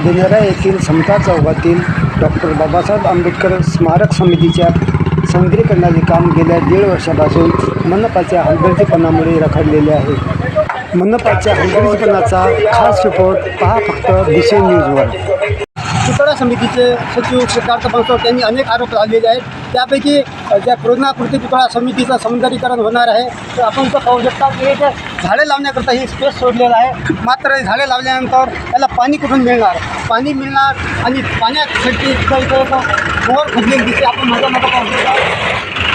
बदेनेरा येथील समता चौकातील डॉक्टर बाबासाहेब आंबेडकर स्मारक समितीच्या सौंदर्यीकरणाचे काम गेल्या दीड वर्षापासून मनपाच्या हलगर्जीपणामुळे रखडलेले आहे. मनपाच्या हलगर्जीपणाचा खास रिपोर्ट पहा फक्त दिशे न्यूजवर पुतळा समितीचे सचिव सिद्धार्थ बनसोड त्यांनी अनेक आरोप लावलेले आहेत. त्यापैकी ज्या कृती पुतळा समितीचं सौंदर्यीकरण होणार आहे तर आपण तर पाहू शकता की एक झाडे लावण्याकरता ही स्पेस सोडलेला आहे. मात्र हे झाडे लावल्यानंतर त्याला पाणी कुठून मिळणार? पाणी मिळणार आणि पाण्यासाठी इथं इथं बोर खोदलेली दिसते. आपण माझ्या मागं पाहू शकता.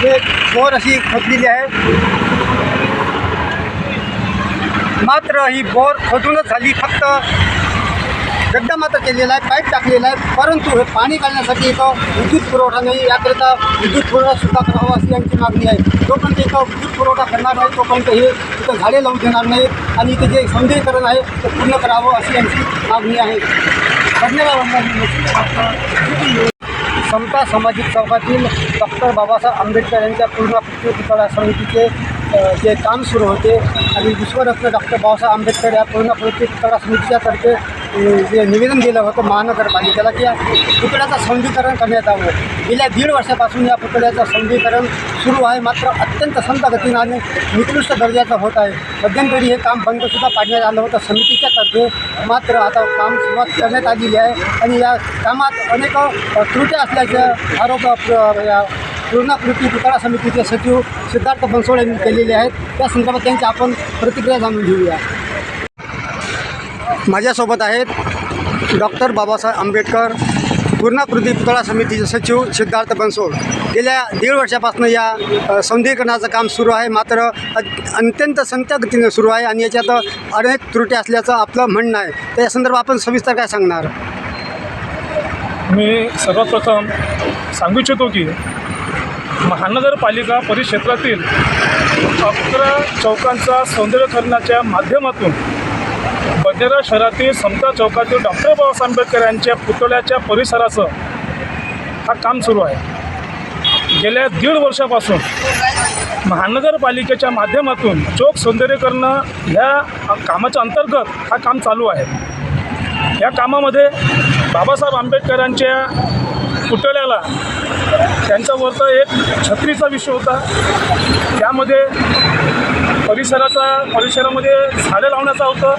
हे बोर अशी खोदलेली आहे. मात्र ही बोर खोदूनच झाली. फक्त गड्डा मात्र केलेला आहे पाईप टाकलेला आहे परंतु हे पाणी काढण्यासाठी इथं विद्युत पुरवठा नाही याकरिता विद्युत पुरवठा सुद्धा करावा अशी यांची मागणी आहे. जोपर्यंत इथं विद्युत पुरवठा करणार नाही तोपर्यंत हे इथं झाडे लावून देणार नाही आणि इथे जे सौंदर्यीकरण आहे ते पूर्ण करावं अशी यांची मागणी आहे. धन्यवाद समता सामाजिक चौकातील डॉक्टर बाबासाहेब आंबेडकर यांच्या पूर्णाकृती पुतळा समितीचे जे काम सुरू होते आणि विश्वरत्न डॉक्टर बाबासाहेब आंबेडकर या पूर्णाकृती पुतळा समितीच्यातर्फे निवेदन दिलं होतं महानगरपालिकेला की या पुतळ्याचं सौंदर्यीकरण करण्यात यावं. गेल्या दीड वर्षापासून या पुतळ्याचं सौंदर्यीकरण सुरू आहे. मात्र अत्यंत संत गतीनं आणि निकृष्ट दर्जाचं होत आहे. मध्यंतरी हे काम बंदसुद्धा पाडण्यात आलं होतं. समितीच्या तर्फे मात्र आता काम सुरुवात करण्यात आलेली आहे आणि या कामात अनेक त्रुट्या असल्याचे आरोप अ, या पूर्णाकृती पुतळा समितीचे सचिव सिद्धार्थ बनसोड यांनी केलेले आहेत. त्या संदर्भात त्यांची आपण प्रतिक्रिया जाणून घेऊया. माझ्यासोबत आहेत डॉक्टर बाबासाहेब आंबेडकर पूर्णाकृती पुतळा समितीचे सचिव सिद्धार्थ बनसोड. गेल्या दीड वर्षापासून या सौंदर्यीकरणाचं काम सुरू आहे. मात्र अत्यंत संतगतीने सुरू आहे आणि याच्यात अनेक त्रुटी असल्याचं आपलं म्हणणं आहे. तर या संदर्भात आपण सविस्तर काय सांगणार? मी सर्वप्रथम सांगू इच्छितो की महानगरपालिका परिक्षेत्रातील अकरा चौकांचा सौंदर्यकरणाच्या माध्यमातून बंजारा शहरातील समता चौकातील डॉक्टर बाबासाहेब आंबेडकर यांच्या पुतळ्याच्या परिसराचं हा काम सुरू आहे. गेल्या दीड वर्षापासून महानगरपालिकेच्या माध्यमातून चौक सौंदर्यीकरण ह्या कामाच्या अंतर्गत हा काम चालू आहे. या कामामध्ये बाबासाहेब आंबेडकरांच्या पुतळ्याला त्यांच्यावरचा एक छत्रीचा विषय होता. त्यामध्ये परिसराचा परिसरामध्ये झाडं लावण्याचा होतं.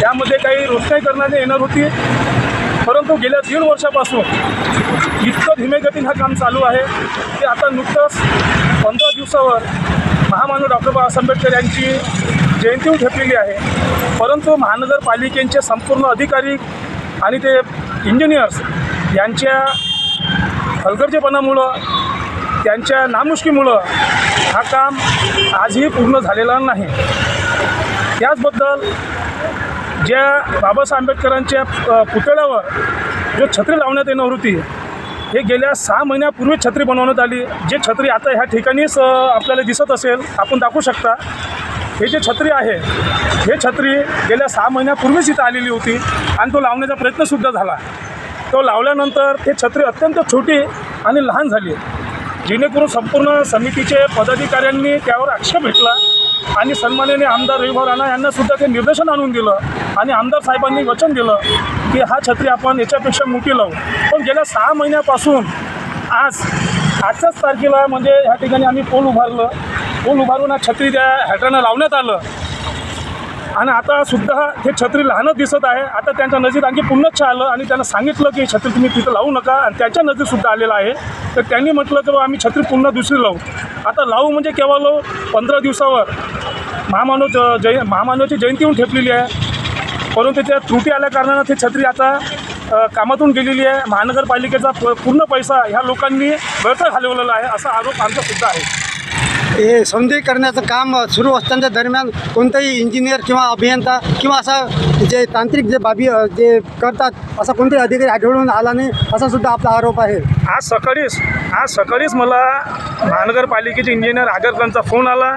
त्यामध्ये काही रोषणाई करण्यात येणार होती. परंतु गेल्या दीड वर्षापासून इतकं धीमेगतीनं हा काम चालू आहे. की आता नुकतंच पंधरा दिवसावर महामानव डॉक्टर बाबासाहेब आंबेडकर यांची जयंती ठेपलेली आहे. परंतु महानगरपालिकेचे संपूर्ण अधिकारी आणि ते इंजिनियर्स यांच्या हलगर्जेपणामुळं त्यांच्या नामुष्कीमुळं हा काम आजही पूर्ण झालेला नाही. त्याचबद्दल ज्या बाबासाहेब आंबेडकरांच्या पुतळ्यावर जो छत्री लावण्यात येणार होती हे गेल्या सहा महिन्यापूर्वी छत्री बनवण्यात आली. जे छत्री आता ह्या ठिकाणीच आपल्याला दिसत असेल आपण दाखवू शकता. हे जे छत्री आहे हे छत्री गेल्या सहा महिन्यापूर्वीच इथं आलेली होती आणि तो लावण्याचा प्रयत्नसुद्धा झाला. तो लावल्यानंतर ते छत्री अत्यंत छोटी आणि लहान झाली. जेणेकरून संपूर्ण समितीचे पदाधिकाऱ्यांनी त्यावर आक्षेप घेतला आणि सन्मानाने आमदार रविभाऊ राणा यांना सुद्धा ते निर्देशन आणून दिलं आणि आमदार साहेबांनी वचन दिलं की हा छत्री आपण याच्यापेक्षा मोठी लावू. पण गेल्या सहा महिन्यापासून आज आजच्याच तारखेला म्हणजे ह्या ठिकाणी आम्ही पोल उभारलं. पोल उभारून हा छत्री त्या हॅटरनं लावण्यात आलं. आणि आता सुद्धा हे छत्री लहानच दिसत आहे. आता त्यांच्या नजीक आणखी पुन्हा आलं आणि त्यांना सांगितलं की छत्री तुम्ही तिथं लावू नका आणि त्यांच्या नजीक सुद्धा आलेलं आहे. तर त्यांनी म्हटलं की आम्ही छत्री पुन्हा दुसरी लावू. आता लावू म्हणजे केव्हा लावू पंधरा दिवसावर महामानव ज- जय महामानवाची जयंती येऊन ठेपलेली आहे. परंतु त्या त्रुटी आल्या कारणानं छत्री आता कामातून गेलेली आहे. महानगरपालिकेचा प- पूर्ण पैसा ह्या लोकांनी व्यर्थ घालवलेला आहे असा आरोप आमचा सुद्धा आहे. हे सौंदर्यीकरणाचं काम सुरू असताना दरम्यान कोणताही इंजिनियर किंवा अभियंता किंवा असा जे तांत्रिक जे बाबी जे करतात असा कोणताही अधिकारी आढळून आला नाही असा सुद्धा आपला आरोप आहे. आज सकाळीच आज सकाळीच मला महानगरपालिकेचे इंजिनियर आगरकरांचा फोन आला.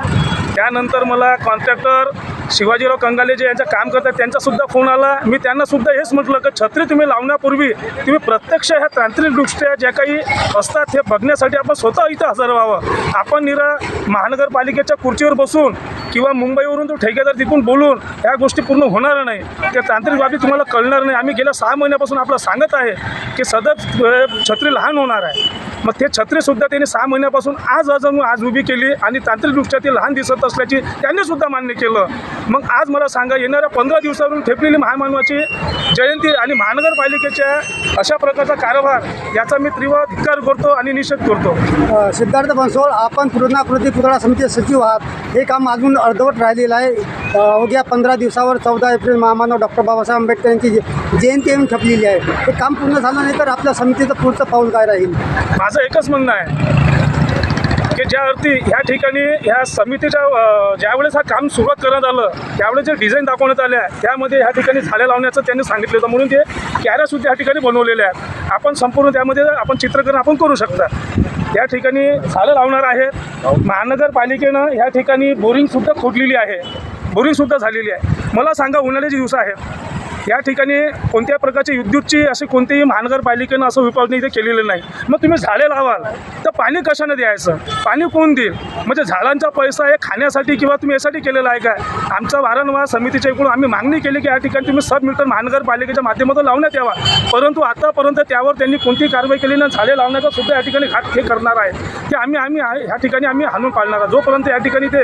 त्यानंतर मला कॉन्ट्रॅक्टर शिवाजीराव कंगाले जे यांचं काम करतात त्यांचासुद्धा फोन आला. मी त्यांनासुद्धा हेच म्हटलं की छत्री तुम्ही लावण्यापूर्वी तुम्ही प्रत्यक्ष ह्या तांत्रिकदृष्ट्या ज्या काही असतात हे बघण्यासाठी आपण स्वतः इथं हजर व्हावं. आपण निरा महानगरपालिकेच्या खुर्चीवर बसून किंवा मुंबईवरून तो ठेकेदार तिथून बोलून ह्या गोष्टी पूर्ण होणार नाही. त्या तांत्रिक बाबी तुम्हाला कळणार नाही. आम्ही गेल्या सहा महिन्यापासून आपलं सांगत आहे की सदर छत्री लहान होणार आहे. मग ते छत्रीसुद्धा त्यांनी सहा महिन्यापासून आज अजून आज उभी केली आणि तांत्रिकदृष्ट्या ती लहान दिसत असल्याची त्यांनी सुद्धा मान्य केलं. मग आज मला सांगा येणाऱ्या पंधरा दिवसावरून ठेपलेली महामानवाची जयंती आणि महानगरपालिकेच्या अशा प्रकारचा कारभार याचा मी तीव्र धिक्कार करतो आणि निषेध करतो. सिद्धार्थ बनसोड आपण पूर्णाकृती पुतळा समिती सचिव आहात. हे काम अजून अर्धवट राहिलेलं आहे. अवघ्या पंधरा दिवसावर चौदा एप्रिल महामानव डॉक्टर बाबासाहेब आंबेडकर यांची जयंती येऊन ठेपलेली आहे. हे काम पूर्ण झालं नाही तर आपल्या समितीचं पुढचं पाऊल काय राहील? माझं एकच म्हणणं आहे की ज्या अर्थी ह्या ठिकाणी ह्या समितीच्या ज्यावेळेस हा काम सुरुवात करण्यात आलं त्यावेळेस जे डिझाईन दाखवण्यात आल्या त्यामध्ये ह्या ठिकाणी झाडे लावण्याचं त्यांनी सांगितलं होतं. म्हणून ते कॅऱ्यासुद्धा ह्या ठिकाणी बनवलेल्या आहेत. आपण संपूर्ण त्यामध्ये आपण चित्रकरण आपण करू शकता. या ठिकाणी झाडं लावणार आहेत. महानगरपालिकेनं ह्या ठिकाणी बोरिंगसुद्धा खोदलेली आहे. बोरिंगसुद्धा झालेली आहे. मला सांगा उन्हाळ्याचे दिवस आहेत. या ठिकाणी कोणत्या प्रकारची विद्युतची असे कोणतीही महानगरपालिकेनं असं विभागणी इथे केलेलं नाही. मग तुम्ही झाडे लावाल तर पाणी कशाने द्यायचं? पाणी कोण देईल? म्हणजे झाडांचा पैसा हे खाण्यासाठी किंवा तुम्ही यासाठी केलेला आहे काय आमचा वारंवार समितीच्या इकडून आम्ही मागणी केली की या ठिकाणी तुम्ही सब मीटर महानगरपालिकेच्या माध्यमातून लावण्यात यावा. परंतु आतापर्यंत त्यावर त्यांनी कोणतीही कारवाई केली नाही झाडे लावण्याचा सुद्धा या ठिकाणी घाट हे करणार आहे. ते आम्ही आम्ही या ह्या ठिकाणी आम्ही हाणून पाळणार आहोत. जोपर्यंत या ठिकाणी ते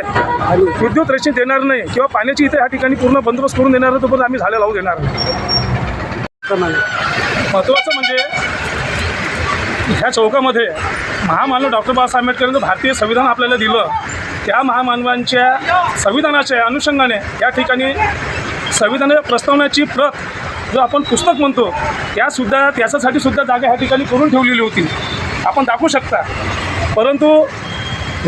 विद्युत रेषी देणार नाही किंवा पाण्याची इथे या ठिकाणी पूर्ण बंदोबस्त करून देणार तोपर्यंत आम्ही झाडे लावू देणार नाही. महत्त्वाचं म्हणजे ह्या चौकामध्ये महामानव डॉक्टर बाबासाहेब आंबेडकरांचं भारतीय संविधान आपल्याला दिलं. त्या महामानवांच्या संविधानाच्या अनुषंगाने या ठिकाणी संविधानाच्या प्रस्तावनाची प्रत जो आपण पुस्तक म्हणतो त्यासुद्धा त्याच्यासाठी सुद्धा जागा ह्या ठिकाणी करून ठेवलेली होती. आपण दाखवू शकता. परंतु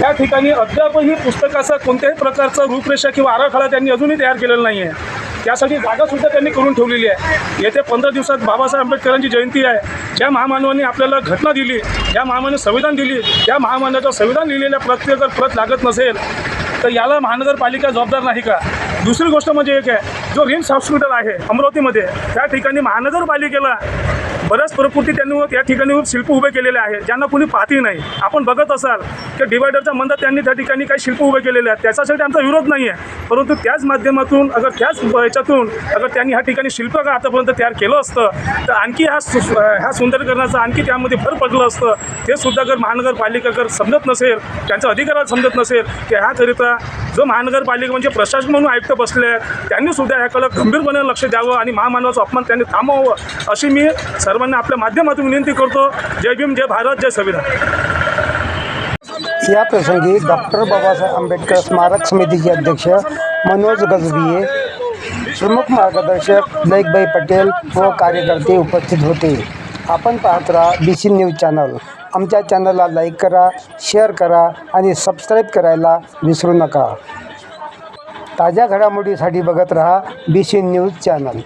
या ठिकाणी अद्यापही पुस्तकाचं कोणत्याही प्रकारचं रूपरेषा किंवा आराखडा त्यांनी अजूनही तयार केलेला नाही आहे त्यासाठी जागासुद्धा त्यांनी करून ठेवलेली आहे. येत्या पंधरा दिवसात बाबासाहेब आंबेडकरांची जयंती आहे. ज्या महामानवांनी आपल्याला घटना दिली ज्या महामानवाने संविधान दिली त्या महामानवाचं संविधान लिहिलेल्या प्रत्येक जर प्रत लागत नसेल तर याला महानगरपालिका जबाबदार नाही का? दुसरी गोष्ट म्हणजे एक आहे जो रिम्स हॉस्पिटल आहे अमरावतीमध्ये त्या ठिकाणी महानगरपालिकेला बऱ्याच प्रकृती त्यांनी त्या ठिकाणी शिल्प उभे केलेले आहे ज्यांना कुणी पाहतही नाही. आपण बघत असाल की डिवायडरच्या मंदात त्यांनी त्या ठिकाणी काही शिल्प उभे केलेले आहेत. त्याच्यासाठी आमचा विरोध नाही आहे परंतु त्याच माध्यमातून अगर त्याच याच्यातून अगर त्यांनी ह्या ठिकाणी शिल्प का आतापर्यंत तयार केलं असतं तर आणखी ह्या सु ह्या सुंदरीकरणाचं आणखी त्यामध्ये भर पडलं असतं. ते सुद्धा जर महानगरपालिका जर समजत नसेल त्यांच्या अधिकारात समजत नसेल की ह्याकरिता जो महानगरपालिका म्हणजे प्रशासन म्हणून आयुक्त बसले आहेत त्यांनी सुद्धा याकडे गंभीरपणे लक्ष द्यावं आणि महामानवाचा अपमान त्यांनी थांबवावं अशी मी सर्वांना आपल्या माध्यमातून विनंती करतो. जय भीम जय भारत जय संविधान. या प्रसंगी डॉक्टर बाबासाहेब आंबेडकर स्मारक समितीचे अध्यक्ष मनोज गजबिये प्रमुख मार्गदर्शक लयकबाई पटेल व कार्यकर्ते उपस्थित होते. आपण पाहत राहा बी सी न्यूज चॅनल आमच्या चॅनलला लाईक करा शेअर करा आणि सबस्क्राईब करायला विसरू नका. ताज्या घडामोडीसाठी बघत राहा बी सी न्यूज चॅनल